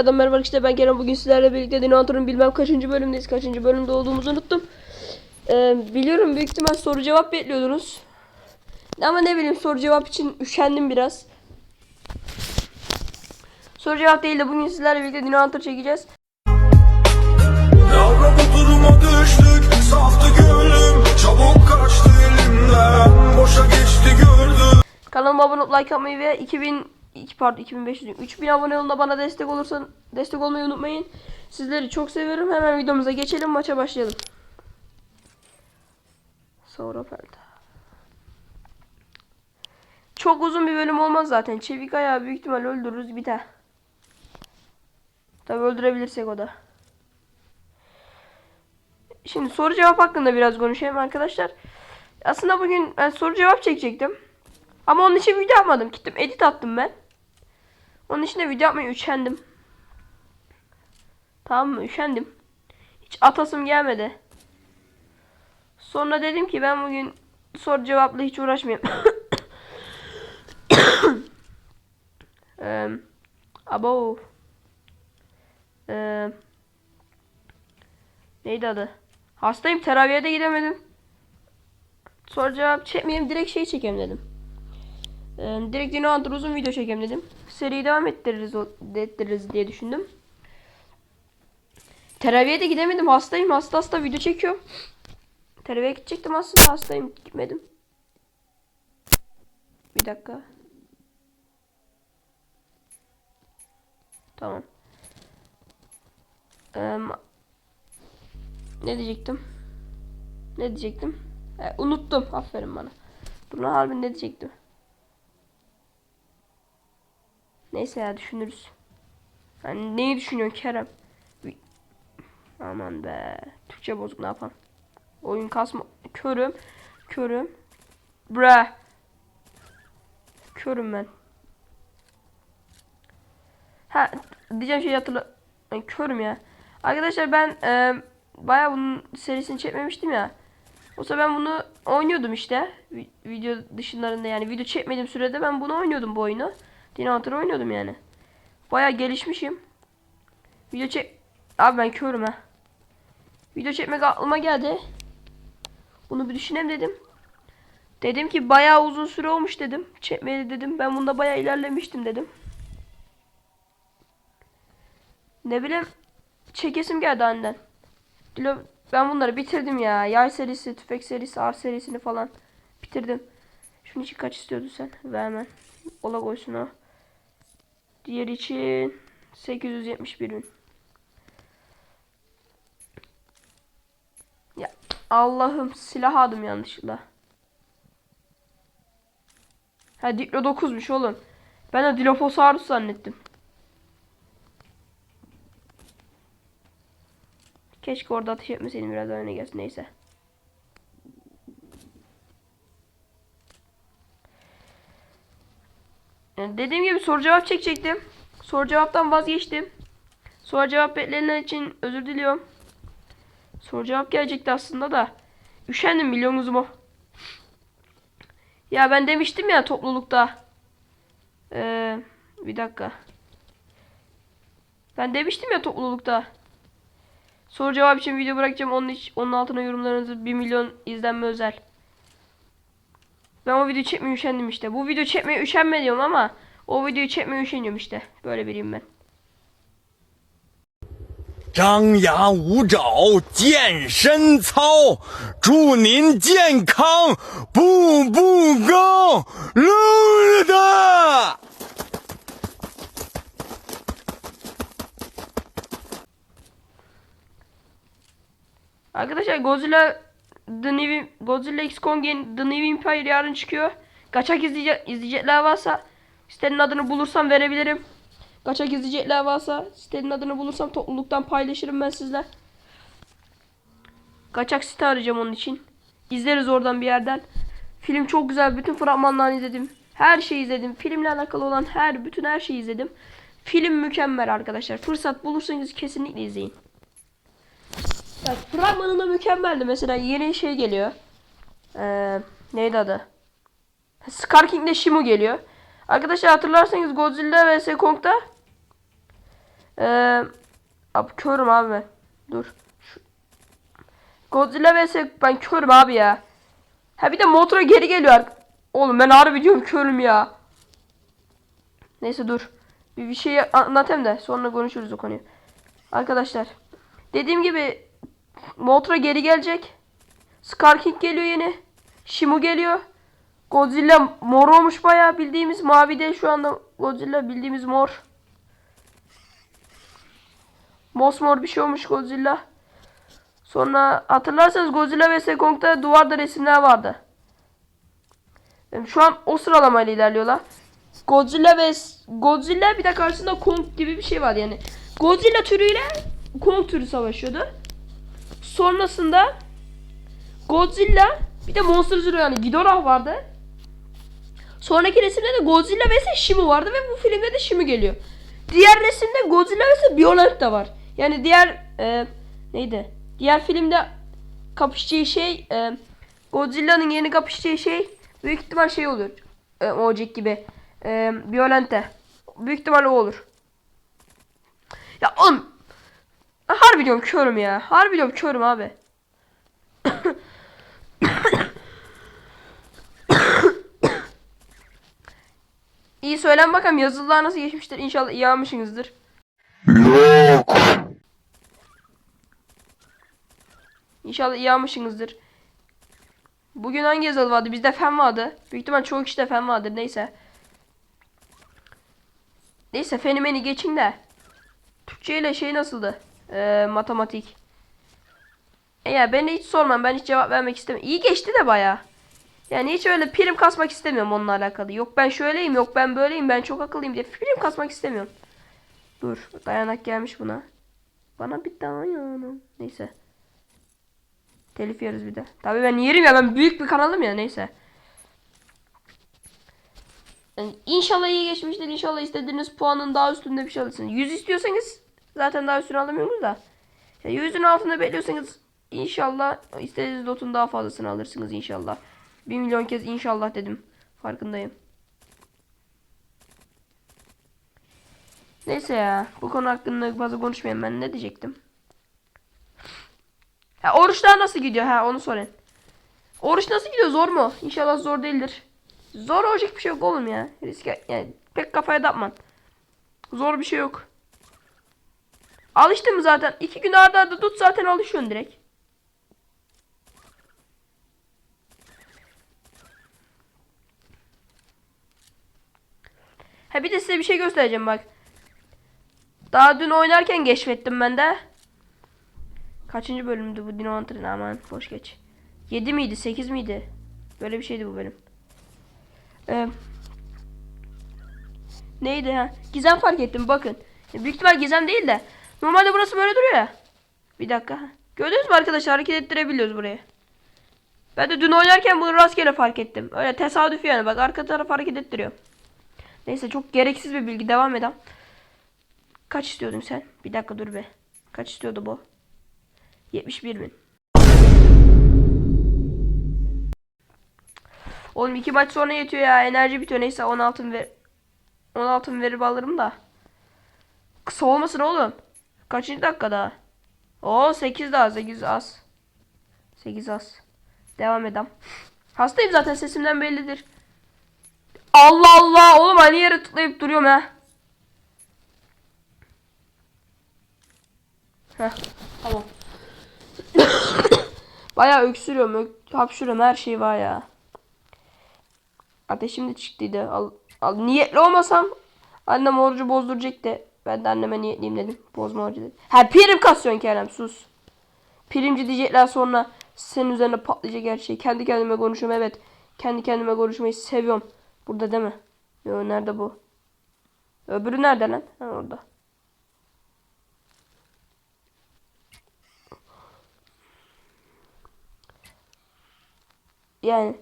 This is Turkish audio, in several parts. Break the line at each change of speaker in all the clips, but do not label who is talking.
Adam merhaba işte ben Kerem. Bugün sizlerle birlikte Dinosaur'un bilmem kaçıncı bölümdeyiz kaçıncı bölümde olduğumuzu unuttum. Ee, Biliyorum büyük ihtimal soru cevap bekliyordunuz. Ama ne bileyim soru cevap için üşendim biraz. Soru cevap değil de bugün sizlerle birlikte Dinosaur çekeceğiz.
Yavrum bu duruma düştük. Saftı gönlüm Çabuk kaçtı elimden. Boşa geçti gördüm.
Kanalıma abone olup like atmayı ve 2000 iki pardon 2500 3000 abone yolunda bana destek olursan destek olmayı unutmayın. Sizleri çok seviyorum. Hemen videomuza geçelim. Maça başlayalım. Sauropelta. Çok uzun bir bölüm olmaz zaten. Çevik ayağı büyük ihtimal öldürürüz biter. Tabi öldürebilirsek o da. Şimdi soru cevap hakkında biraz konuşayım arkadaşlar. Aslında bugün ben soru cevap çekecektim. Ama onun için video yapmadım. Gittim edit attım ben. Onun için de video yapmaya üşendim. Tamam mı? Üşendim. Hiç atasım gelmedi. Sonra dedim ki ben bugün soru cevapla hiç uğraşmayayım. Eee abo. Eee neydi adı? Hastayım teraviye de gidemedim. Soru cevap çekmeyeyim direkt şey çekeyim dedim. Ee, direkt Dino Hunter uzun video çekeyim dedim. Seriyi devam ettiririz, ettiririz diye düşündüm. Teraviye de gidemedim. Hastayım. Hasta hasta video çekiyorum. Teraviye gidecektim aslında. Hastayım. Gitmedim. Bir dakika. Tamam. Ee, ne diyecektim? Ne diyecektim? He, unuttum. Aferin bana. Buna harbi ne diyecektim? Neyse ya düşünürüz. Hani neyi düşünüyorsun Kerem? Aman be. Türkçe bozuk ne yapalım? Oyun kasma. Körüm. Körüm. Bre. Körüm ben. Ha diyeceğim şey hatırla. Ben körüm ya. Arkadaşlar ben e, bayağı bunun serisini çekmemiştim ya. Oysa ben bunu oynuyordum işte. Vi- Video dışlarında yani video çekmediğim sürede ben bunu oynuyordum bu oyunu. Dinosaur oynuyordum yani. Bayağı gelişmişim. Video çek... Abi ben körüm ha. Video çekmek aklıma geldi. Bunu bir düşüneyim dedim. Dedim ki bayağı uzun süre olmuş dedim. Çekmeli dedim. Ben bunda bayağı ilerlemiştim dedim. Ne bileyim çekesim geldi aniden. Dilo ben bunları bitirdim ya. Yay serisi, tüfek serisi, ar serisini falan bitirdim. Şunun için kaç istiyordun sen? Ver hemen. Ola koysun o. Diğer için 871 bin. Ya Allah'ım silah aldım yanlışlıkla. Ha Diplo 9'muş oğlum. Ben de Dilophosaurus zannettim. Keşke orada ateş etmeseydim biraz öne gelsin neyse. Yani dediğim gibi soru cevap çekecektim. Soru cevaptan vazgeçtim. Soru cevap bekleyenler için özür diliyorum. Soru cevap gelecekti aslında da. Üşendim biliyorsunuz mu? Ya ben demiştim ya toplulukta. Ee, bir dakika. Ben demiştim ya toplulukta. Soru cevap için video bırakacağım. Onun, onun altına yorumlarınızı 1 milyon izlenme özel. Ben o videoyu çekmeye üşendim işte. Bu video çekmeye üşenmiyorum ama o videoyu çekmeye üşeniyorum işte. Böyle biriyim ben.
张牙舞爪，健身操，祝您健康，步步高，噜的。
Arkadaşlar Godzilla The New Godzilla X Kong The New Empire yarın çıkıyor. Kaçak izleyecek, izleyecekler varsa sitenin adını bulursam verebilirim. Kaçak izleyecekler varsa sitenin adını bulursam topluluktan paylaşırım ben sizler. Kaçak site arayacağım onun için. İzleriz oradan bir yerden. Film çok güzel. Bütün fragmanlarını izledim. Her şeyi izledim. Filmle alakalı olan her bütün her şeyi izledim. Film mükemmel arkadaşlar. Fırsat bulursanız kesinlikle izleyin. Ya fragmanında mükemmeldi. Mesela yeni şey geliyor. Ee, neydi adı? Scar King'de Shimu geliyor. Arkadaşlar hatırlarsanız Godzilla vs Kong'da Ee, abi körüm abi. Dur. Şu- Godzilla vs ben körüm abi ya. Ha bir de motora geri geliyor. Oğlum ben harbi diyorum körüm ya. Neyse dur. Bir, bir şey anlatayım da sonra konuşuruz o konuyu. Arkadaşlar. Dediğim gibi motora geri gelecek. Scar King geliyor yine. Shimu geliyor. Godzilla mor olmuş bayağı bildiğimiz mavi de şu anda Godzilla bildiğimiz mor. Mosmor bir şey olmuş Godzilla. Sonra hatırlarsanız Godzilla vs Kong'da duvarda resimler vardı. Şu an o sıralamayla ilerliyorlar. Godzilla ve Godzilla bir de karşısında Kong gibi bir şey var yani. Godzilla türüyle Kong türü savaşıyordu. Sonrasında Godzilla bir de Monster Zero yani Ghidorah vardı. Sonraki resimde de Godzilla vs Shimu vardı ve bu filmde de Shimu geliyor. Diğer resimde Godzilla vs Violent de var. Yani diğer e, neydi? Diğer filmde kapışacağı şey e, Godzilla'nın yeni kapışacağı şey büyük ihtimal şey olur. E, Ojek gibi. E, Violent'te. Büyük ihtimal o olur. Ya oğlum Harbi diyorum körüm ya. Harbi diyorum körüm abi. İyi söylen bakalım yazılılar nasıl geçmiştir. İnşallah iyi almışsınızdır.
Yok.
İnşallah iyi almışsınızdır. Bugün hangi yazılı vardı? Bizde fen vardı. Büyük ihtimal çoğu kişide fen vardır. Neyse. Neyse fenimeni geçin de. Türkçe ile şey nasıldı? Ee, matematik. E ya ben hiç sormam. Ben hiç cevap vermek istemiyorum. İyi geçti de baya. Yani hiç öyle prim kasmak istemiyorum onunla alakalı. Yok ben şöyleyim, yok ben böyleyim, ben çok akıllıyım diye prim kasmak istemiyorum. Dur, dayanak gelmiş buna. Bana bir dayanım. Neyse. Telif yeriz bir de. Tabii ben yerim ya ben büyük bir kanalım ya neyse. Yani inşallah iyi geçmiştir. İnşallah istediğiniz puanın daha üstünde bir şey alırsınız. 100 istiyorsanız zaten daha üstüne alamıyorsunuz da. Ya 100'ün altında bekliyorsanız inşallah istediğiniz lotun daha fazlasını alırsınız inşallah. 1 milyon kez inşallah dedim. Farkındayım. Neyse ya. Bu konu hakkında fazla konuşmayayım. Ben ne diyecektim? Ha, oruçlar nasıl gidiyor? Ha onu sorun. Oruç nasıl gidiyor? Zor mu? İnşallah zor değildir. Zor olacak bir şey yok oğlum ya. Riske yani pek kafaya takma. Zor bir şey yok. Alıştın mı zaten? İki gün arda arda tut zaten alışıyorsun direkt. Ha bir de size bir şey göstereceğim bak. Daha dün oynarken keşfettim ben de. Kaçıncı bölümdü bu Dino Hunter'ın aman boş geç. 7 miydi 8 miydi? Böyle bir şeydi bu bölüm. Ee, neydi ha? Gizem fark ettim bakın. Büyük ihtimal gizem değil de. Normalde burası böyle duruyor ya. Bir dakika. Gördünüz mü arkadaşlar hareket ettirebiliyoruz burayı. Ben de dün oynarken bunu rastgele fark ettim. Öyle tesadüf yani bak arka taraf hareket ettiriyor. Neyse çok gereksiz bir bilgi devam edelim. Kaç istiyordun sen? Bir dakika dur be. Kaç istiyordu bu? 71 bin. Oğlum iki maç sonra yetiyor ya. Enerji bitiyor. Neyse 16 ver 16 verip alırım da. Kısa olmasın oğlum. Kaçıncı dakikada? Oo 8 daha 8 az. 8 az. Devam edem. Hastayım zaten sesimden bellidir. Allah Allah oğlum aynı yere tıklayıp duruyorum ha. Heh, tamam. Bayağı öksürüyorum, ök, hapşuruyorum her şey var ya. Ateşim de çıktıydı. Al, al, niyetli olmasam annem orucu bozduracaktı. Ben de anneme niyetliyim dedim. Bozma orucu dedim. Ha prim kasıyorsun Kerem sus. Primci diyecekler sonra senin üzerine patlayacak her şey. Kendi kendime konuşuyorum evet. Kendi kendime konuşmayı seviyorum. Burada değil mi? Yo nerede bu? Öbürü nerede lan? Ha orada. Yani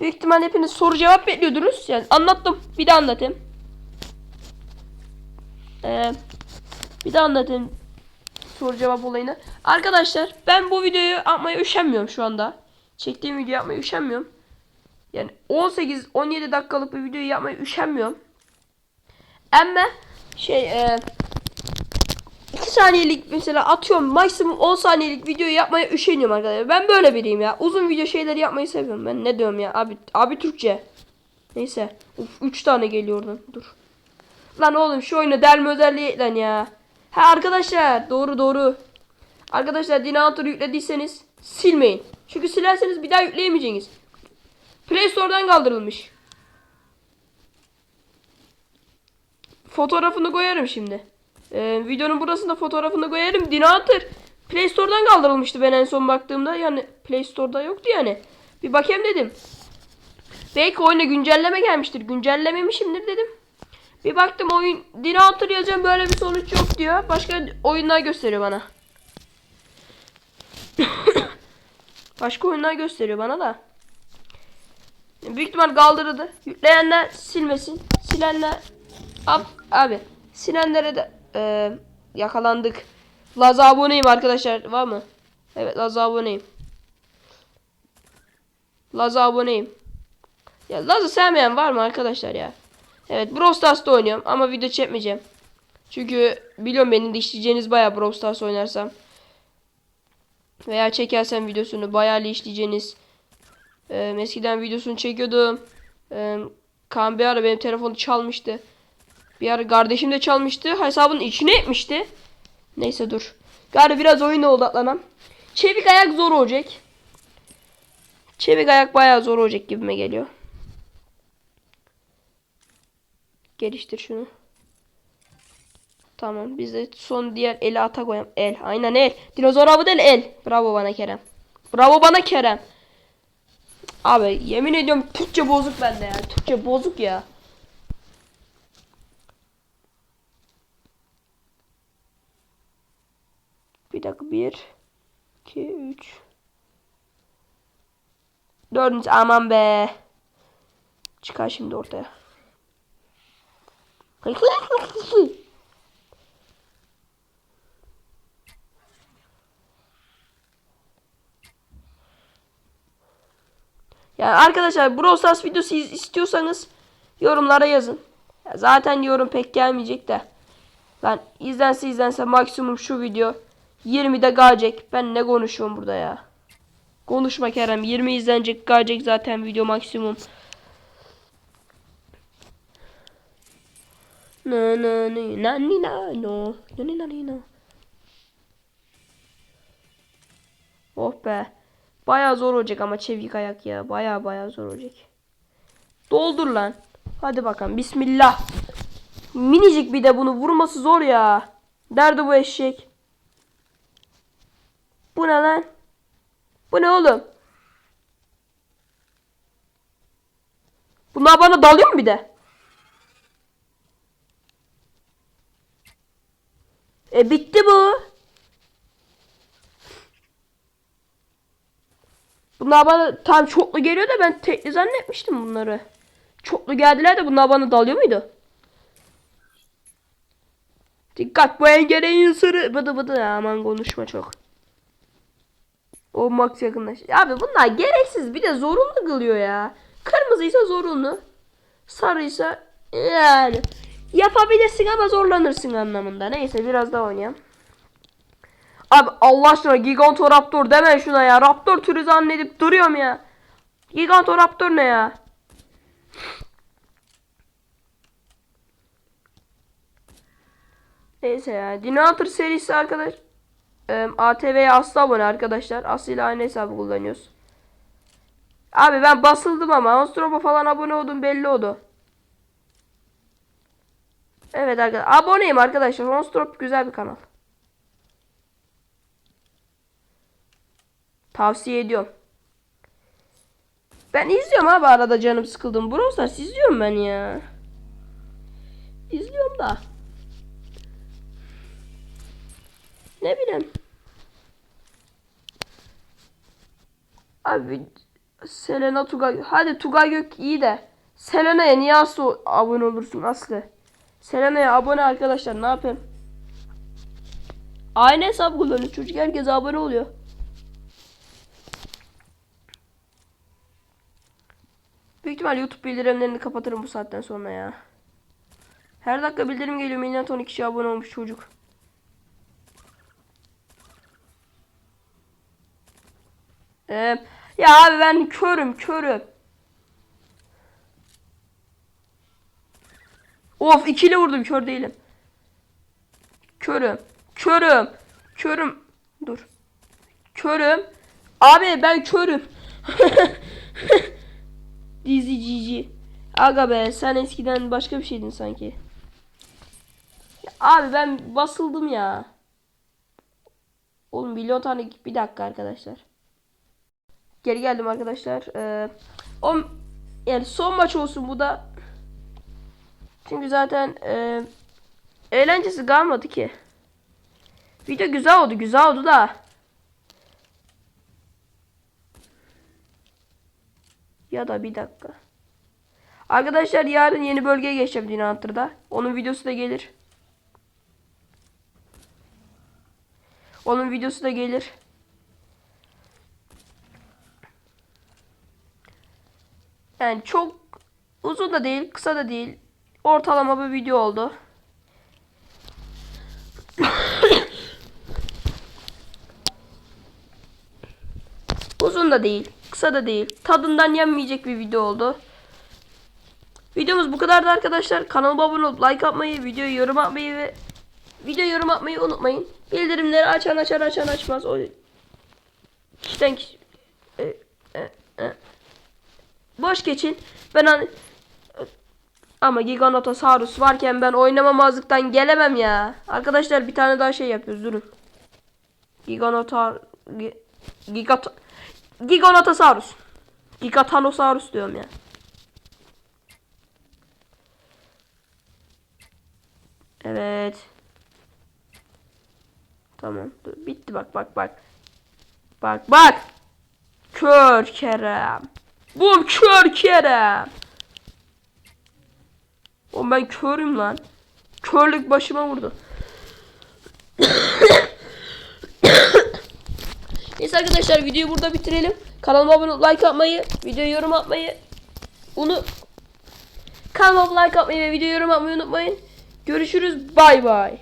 büyük ihtimal hepiniz soru cevap bekliyordunuz. Yani anlattım. Bir daha anlatayım. Ee, bir daha anlatayım soru cevap olayını. Arkadaşlar ben bu videoyu yapmaya üşenmiyorum şu anda. Çektiğim video yapmaya üşenmiyorum. Yani 18-17 dakikalık bir videoyu yapmaya üşenmiyorum. Ama şey e, saniyelik mesela atıyorum maksimum 10 saniyelik videoyu yapmaya üşeniyorum arkadaşlar. Ben böyle biriyim ya. Uzun video şeyleri yapmayı seviyorum ben. Ne diyorum ya abi abi Türkçe. Neyse. Uf 3 tane geliyor oradan. Dur. Lan oğlum şu oyunu delme özelliği lan ya. Ha arkadaşlar doğru doğru. Arkadaşlar Dinator yüklediyseniz silmeyin. Çünkü silerseniz bir daha yükleyemeyeceksiniz. Play Store'dan kaldırılmış. Fotoğrafını koyarım şimdi. Ee, videonun burasında fotoğrafını koyarım. Dinator Play Store'dan kaldırılmıştı ben en son baktığımda. Yani Play Store'da yoktu yani. Bir bakayım dedim. Belki oyuna güncelleme gelmiştir. Güncellememişimdir dedim. Bir baktım oyun Dinator yazacağım böyle bir sonuç yok diyor. Başka oyunlar gösteriyor bana. Başka oyunlar gösteriyor bana da. Büyük ihtimal kaldırıldı. Yükleyenler silmesin. Silenler Ab, abi silenlere de e, yakalandık. Laza aboneyim arkadaşlar. Var mı? Evet Laza aboneyim. Laza aboneyim. Ya Laz'ı sevmeyen var mı arkadaşlar ya? Evet Brawl Stars'ta oynuyorum ama video çekmeyeceğim. Çünkü biliyorum beni de işleyeceğiniz bayağı Brawl Stars oynarsam. Veya çekersem videosunu bayağı işleyeceğiniz. Ee, eskiden videosunu çekiyordum. Ee, Kaan bir ara benim telefonu çalmıştı. Bir ara kardeşim de çalmıştı. Hesabın içine etmişti. Neyse dur. Gari biraz oyuna odaklanam. Çevik ayak zor olacak. Çevik ayak bayağı zor olacak gibime geliyor. Geliştir şunu. Tamam biz de son diğer eli ata koyalım. El. Aynen el. Dinozor avı değil el. Bravo bana Kerem. Bravo bana Kerem. Abi yemin ediyorum Türkçe bozuk bende ya. Türkçe bozuk ya. Bir dakika bir. iki üç. Dördüncü aman be. Çıkar şimdi ortaya. Yani arkadaşlar Brawl Stars videosu istiyorsanız yorumlara yazın. Ya zaten yorum pek gelmeyecek de. Lan izlense izlense maksimum şu video 20'de gelecek. Ben ne konuşuyorum burada ya. Konuşma Kerem. 20 izlenecek gelecek zaten video maksimum. Na na na na ni na no. Na ni na ni no. Oh be. Baya zor olacak ama çevik ayak ya. Baya baya zor olacak. Doldur lan. Hadi bakalım. Bismillah. Minicik bir de bunu vurması zor ya. Nerede bu eşek? Bu ne lan? Bu ne oğlum? Bunlar bana dalıyor mu bir de? E bitti bu. Bunlar bana tam çoklu geliyor da ben tekli zannetmiştim bunları. Çoklu geldiler de bunlar bana dalıyor muydu? Dikkat bu engelleyin sırrı. Bıdı bıdı aman konuşma çok. O max yakınlaş. Abi bunlar gereksiz bir de zorunlu kılıyor ya. Kırmızıysa zorunlu. Sarıysa yani yapabilirsin ama zorlanırsın anlamında. Neyse biraz daha oynayalım. Abi Allah aşkına Gigantoraptor deme şuna ya. Raptor türü zannedip duruyorum ya. Gigantoraptor ne ya? Neyse ya. Dinosaur serisi arkadaş. Ee, ATV'ye asla abone arkadaşlar. Aslı aynı hesabı kullanıyoruz. Abi ben basıldım ama Onstrop'a falan abone oldum belli oldu. Evet arkadaşlar. Aboneyim arkadaşlar. Onstrop güzel bir kanal. Tavsiye ediyorum. Ben izliyorum abi arada canım sıkıldım. Brawl Stars izliyorum ben ya. İzliyorum da. Ne bileyim. Abi Selena Tugay. Hadi Tugay Gök iyi de. Selena'ya niye asla abone olursun Aslı? Selena'ya abone arkadaşlar ne yapayım? Aynı hesap kullanıyor. Çocuk herkes abone oluyor. Büyük ihtimal YouTube bildirimlerini kapatırım bu saatten sonra ya. Her dakika bildirim geliyor. Milyon ton kişi abone olmuş çocuk. Ee, ya abi ben körüm körüm. Of ikili vurdum kör değilim. Körüm. Körüm. Körüm. Dur. Körüm. Abi ben körüm. Dizi cici. Aga be sen eskiden başka bir şeydin sanki. Ya abi ben basıldım ya. Oğlum milyon tane bir dakika arkadaşlar. Geri geldim arkadaşlar. Ee, o yani son maç olsun bu da. Çünkü zaten e, eğlencesi kalmadı ki. Video güzel oldu, güzel oldu da. Ya da bir dakika. Arkadaşlar yarın yeni bölgeye geçeceğim Dino Hunter'da. Onun videosu da gelir. Onun videosu da gelir. Yani çok uzun da değil, kısa da değil. Ortalama bir video oldu. uzun da değil, kısa da değil. Tadından yenmeyecek bir video oldu. Videomuz bu kadardı arkadaşlar. Kanalıma abone olup like atmayı, videoyu yorum atmayı ve video yorum atmayı unutmayın. Bildirimleri açan açar açan açmaz. O kişiden kişi... E, e, e. Boş geçin. Ben hani... Ama Giganotosaurus varken ben oynamamazlıktan gelemem ya. Arkadaşlar bir tane daha şey yapıyoruz durun. Giganotar... Gi- Gigat... Giganotosaurus. Gigatanosaurus diyorum ya. Evet. Tamam. Dur. Bitti bak bak bak. Bak bak. Kör Kerem. Bum kör Kerem. Oğlum ben körüm lan. Körlük başıma vurdu. Neyse arkadaşlar videoyu burada bitirelim. Kanalıma abone olup like atmayı, videoya yorum atmayı unu Kanalıma like atmayı ve videoya yorum atmayı unutmayın. Görüşürüz. Bay bay.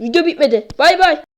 Video bitmedi. Bay bay.